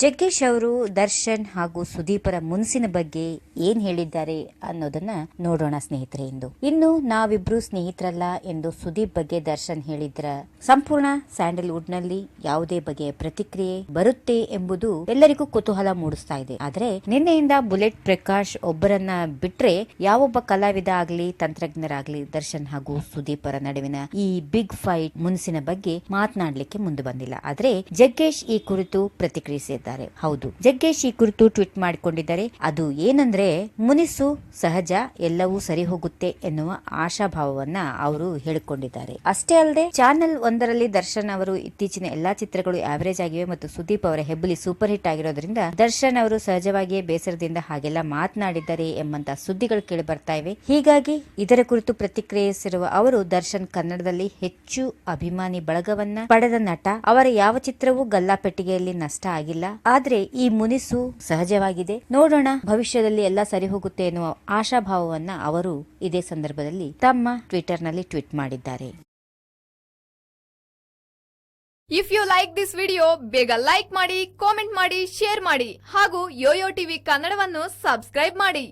ಜಗ್ಗೇಶ್ ಅವರು, ದರ್ಶನ್ ಹಾಗೂ ಸುದೀಪರ ಮುನ್ಸಿನ ಬಗ್ಗೆ ಏನ್ ಹೇಳಿದ್ದಾರೆ ಅನ್ನೋದನ್ನ ನೋಡೋಣ ಸ್ನೇಹಿತರೆ ಎಂದು ಇನ್ನು ನಾವಿಬ್ರು ಸ್ನೇಹಿತರಲ್ಲ ಎಂದು ಸುದೀಪ್ ಬಗ್ಗೆ ದರ್ಶನ್ ಹೇಳಿದ್ರ ಸಂಪೂರ್ಣ ಸ್ಯಾಂಡಲ್ವುಡ್ನಲ್ಲಿ ಯಾವುದೇ ಬಗೆಯ ಪ್ರತಿಕ್ರಿಯೆ ಬರುತ್ತೆ ಎಂಬುದು ಎಲ್ಲರಿಗೂ ಕುತೂಹಲ ಮೂಡಿಸ್ತಾ ಇದೆ. ಆದ್ರೆ ನಿನ್ನೆಯಿಂದ ಬುಲೆಟ್ ಪ್ರಕಾಶ್ ಒಬ್ಬರನ್ನ ಬಿಟ್ರೆ ಯಾವೊಬ್ಬ ಕಲಾವಿದ ಆಗ್ಲಿ, ತಂತ್ರಜ್ಞರಾಗ್ಲಿ, ದರ್ಶನ್ ಹಾಗೂ ಸುದೀಪರ ನಡುವಿನ ಈ ಬಿಗ್ ಫೈಟ್ ಮುನ್ಸಿನ ಬಗ್ಗೆ ಮಾತನಾಡ್ಲಿಕ್ಕೆ ಮುಂದೆ ಬಂದಿಲ್ಲ. ಆದ್ರೆ ಜಗ್ಗೇಶ್ ಈ ಕುರಿತು ಪ್ರತಿಕ್ರಿಯಿಸಿದ್ದಾರೆ. ಹೌದು. ಜಗ್ಗೇಶ್ ಈ ಕುರಿತು ಟ್ವೀಟ್ ಮಾಡಿಕೊಂಡಿದ್ದಾರೆ. ಅದು ಏನಂದ್ರೆ, ಮುನಿಸು ಸಹಜ, ಎಲ್ಲವೂ ಸರಿ ಹೋಗುತ್ತೆ ಎನ್ನುವ ಆಶಾಭಾವವನ್ನ ಅವರು ಹೇಳಿಕೊಂಡಿದ್ದಾರೆ. ಅಷ್ಟೇ ಅಲ್ಲದೆ, ಚಾನೆಲ್ ಒಂದರಲ್ಲಿ ದರ್ಶನ್ ಅವರು ಇತ್ತೀಚಿನ ಎಲ್ಲಾ ಚಿತ್ರಗಳು ಆವರೇಜ್ ಆಗಿವೆ ಮತ್ತು ಸುದೀಪ್ ಅವರ ಹೆಬ್ಬಲಿ ಸೂಪರ್ ಹಿಟ್ ಆಗಿರೋದ್ರಿಂದ ದರ್ಶನ್ ಅವರು ಸಹಜವಾಗಿಯೇ ಬೇಸರದಿಂದ ಹಾಗೆಲ್ಲ ಮಾತನಾಡಿದ್ದಾರೆ ಎಂಬಂತ ಸುದ್ದಿಗಳು ಕೇಳಿ ಬರ್ತಾ ಇವೆ. ಹೀಗಾಗಿ ಇದರ ಕುರಿತು ಪ್ರತಿಕ್ರಿಯಿಸಿರುವ ಅವರು, ದರ್ಶನ್ ಕನ್ನಡದಲ್ಲಿ ಹೆಚ್ಚು ಅಭಿಮಾನಿ ಬಳಗವನ್ನ ಪಡೆದ ನಟ. ಅವರ ಯಾವ ಚಿತ್ರವೂ ಗಲ್ಲಾಪೆಟ್ಟಿಗೆಯಲ್ಲಿ ನಷ್ಟ ಆಗಿಲ್ಲ. ಆದ್ರೆ ಈ ಮುನಿಸು ಸಹಜವಾಗಿದೆ. ನೋಡೋಣ ಭವಿಷ್ಯದಲ್ಲಿ ಎಲ್ಲ ಸರಿ ಹೋಗುತ್ತೆ ಎನ್ನುವ ಆಶಾಭಾವವನ್ನ ಅವರು ಇದೇ ಸಂದರ್ಭದಲ್ಲಿ ತಮ್ಮ ಟ್ವಿಟರ್ನಲ್ಲಿ ಟ್ವೀಟ್ ಮಾಡಿದ್ದಾರೆ. If you like this video ಬೇಗ ಲೈಕ್ ಮಾಡಿ ಕಾಮೆಂಟ್ ಮಾಡಿ ಶೇರ್ ಮಾಡಿ ಹಾಗೂ ಯೋಯೋ ಟಿವಿ ಕನ್ನಡವನ್ನು ಸಬ್ಸ್ಕ್ರೈಬ್ ಮಾಡಿ.